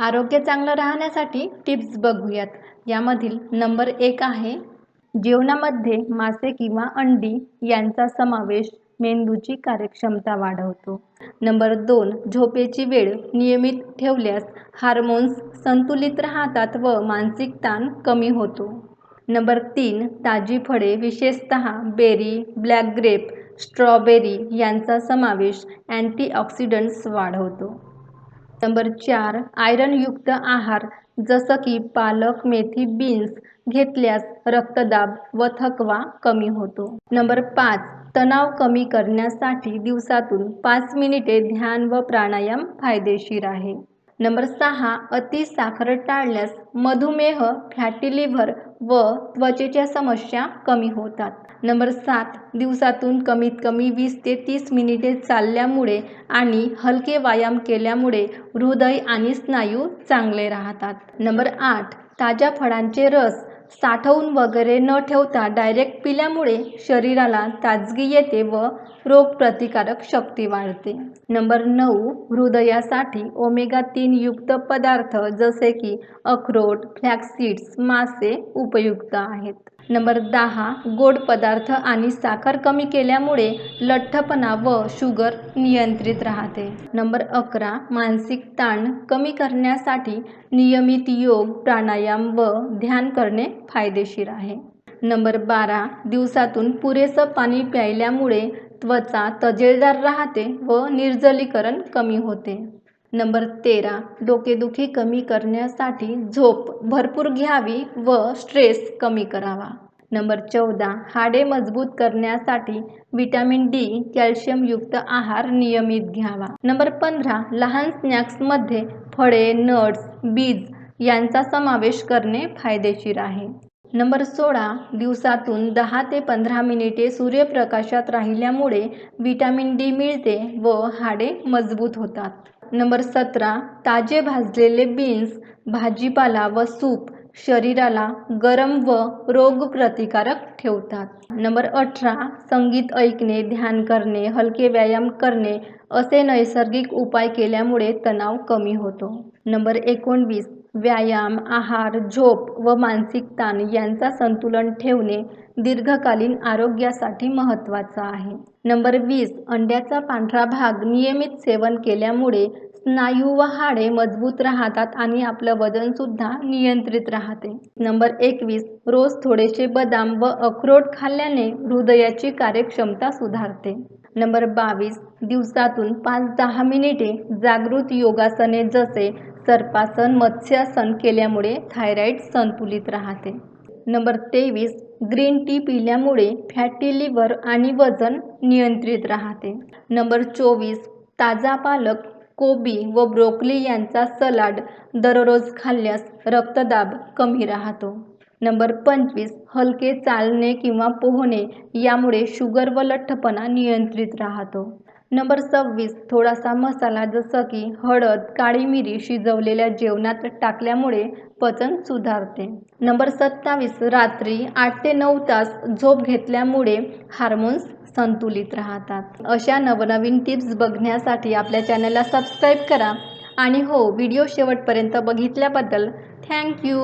आरोग्य चांगलं राहण्यासाठी टिप्स बघूयात. यामधील नंबर एक आहे जेवणामध्ये मासे किंवा अंडी यांचा समावेश मेंदूची कार्यक्षमता वाढवतो. नंबर दोन झोपेची वेळ नियमित ठेवल्यास हार्मोन्स संतुलित राहतात व मानसिक ताण कमी होतो. नंबर तीन ताजी फळे विशेषत बेरी ब्लॅक ग्रेप स्ट्रॉबेरी यांचा समावेश अँटीऑक्सिडंट्स वाढवतो. नंबर चार आयरनयुक्त आहार जसं की पालक मेथी बीन्स घेतल्यास रक्तदाब व थकवा कमी होतो. नंबर पाच तणाव कमी करण्यासाठी दिवसातून पाच मिनिटे ध्यान व प्राणायाम फायदेशीर आहे. नंबर सहा अति साखर टाळल्यास मधुमेह फॅटी लिव्हर व त्वचेच्या समस्या कमी होतात. नंबर सात दिवसातून कमीत कमी वीस ते तीस मिनिटे चालल्यामुळे आणि हलके व्यायाम केल्यामुळे हृदय आणि स्नायू चांगले राहतात. नंबर आठ ताज्या फळांचे रस साठवून वगैरे न ठेवता डायरेक्ट पिल्यामुळे शरीराला ताजगी येते व रोगप्रतिकारक शक्ती वाढते. नंबर नऊ हृदयासाठी ओमेगा तीन युक्त पदार्थ जसे की अक्रोड फ्लॅक्सीड्स मासे उपयुक्त आहेत. नंबर दहा गोड पदार्थ आणि साखर कमी केल्यामुळे लठ्ठपणा व शुगर नियंत्रित राहते. नंबर अकरा मानसिक ताण कमी करण्यासाठी नियमित योग प्राणायाम व ध्यान करणे फायदेशीर आहे. नंबर बारा दिवसातून पुरेसं पाणी प्यायल्यामुळे त्वचा तजेलदार राहते व निर्जलीकरण कमी होते. नंबर तेरा डोकेदुखी कमी करण्यासाठी झोप भरपूर घ्यावी व स्ट्रेस कमी करावा. नंबर चौदा हाडे मजबूत करण्यासाठी विटॅमिन डी कॅल्शियमयुक्त आहार नियमित घ्यावा. नंबर पंधरा लहान स्नॅक्समध्ये फळे नट्स बीज यांचा समावेश करणे फायदेशीर आहे. नंबर सोळा दिवसातून दहा ते पंधरा मिनिटे सूर्यप्रकाशात राहिल्यामुळे विटॅमिन डी मिळते व हाडे मजबूत होतात. नंबर सतरा ताजे भाजलेले बीन्स भाजीपाला व सूप शरीराला गरम व रोगप्रतिकारक ठेवतात. नंबर अठरा संगीत ऐकणे ध्यान करणे हलके व्यायाम करणे असे नैसर्गिक उपाय केल्यामुळे तणाव कमी होतो. नंबर एकोणवीस व्यायाम आहार झोप व मानसिक ताण यांचा संतुलन ठेवणे दीर्घकालीन आरोग्यासाठी महत्त्वाचं आहे. नंबर वीस अंड्याचा पांढरा भाग नियमित सेवन केल्यामुळे स्नायू व हाडे मजबूत राहतात आणि आपलं वजनसुद्धा नियंत्रित राहते. नंबर एकवीस रोज थोडेसे बदाम व अक्रोड खाल्ल्याने हृदयाची कार्यक्षमता सुधारते. नंबर बावीस दिवसातून पाच दहा मिनिटे जागृत योगासने जसे सर्पासन मत्स्यासन केल्यामुळे थायरॉईड संतुलित राहते. नंबर तेवीस ग्रीन टी पिल्यामुळे फॅटी लिव्हर आणि वजन नियंत्रित राहते. नंबर चोवीस ताजा पालक कोबी व ब्रोकली यांचा सलाड दररोज खाल्ल्यास रक्तदाब कमी राहतो. नंबर पंचवीस हलके चालणे किंवा पोहणे यामुळे शुगर व लठ्ठपणा नियंत्रित राहतो. नंबर सव्वीस थोडासा मसाला जसं की हळद काळी मिरी शिजवलेल्या जेवणात टाकल्यामुळे पचन सुधारते. नंबर सत्तावीस रात्री आठ ते नऊ तास झोप घेतल्यामुळे हार्मोन्स संतुलित राहतात. अशा नवनवीन टिप्स बघण्यासाठी आपल्या चॅनलला सबस्क्राईब करा. आणि हो व्हिडिओ शेवटपर्यंत बघितल्याबद्दल थँक्यू!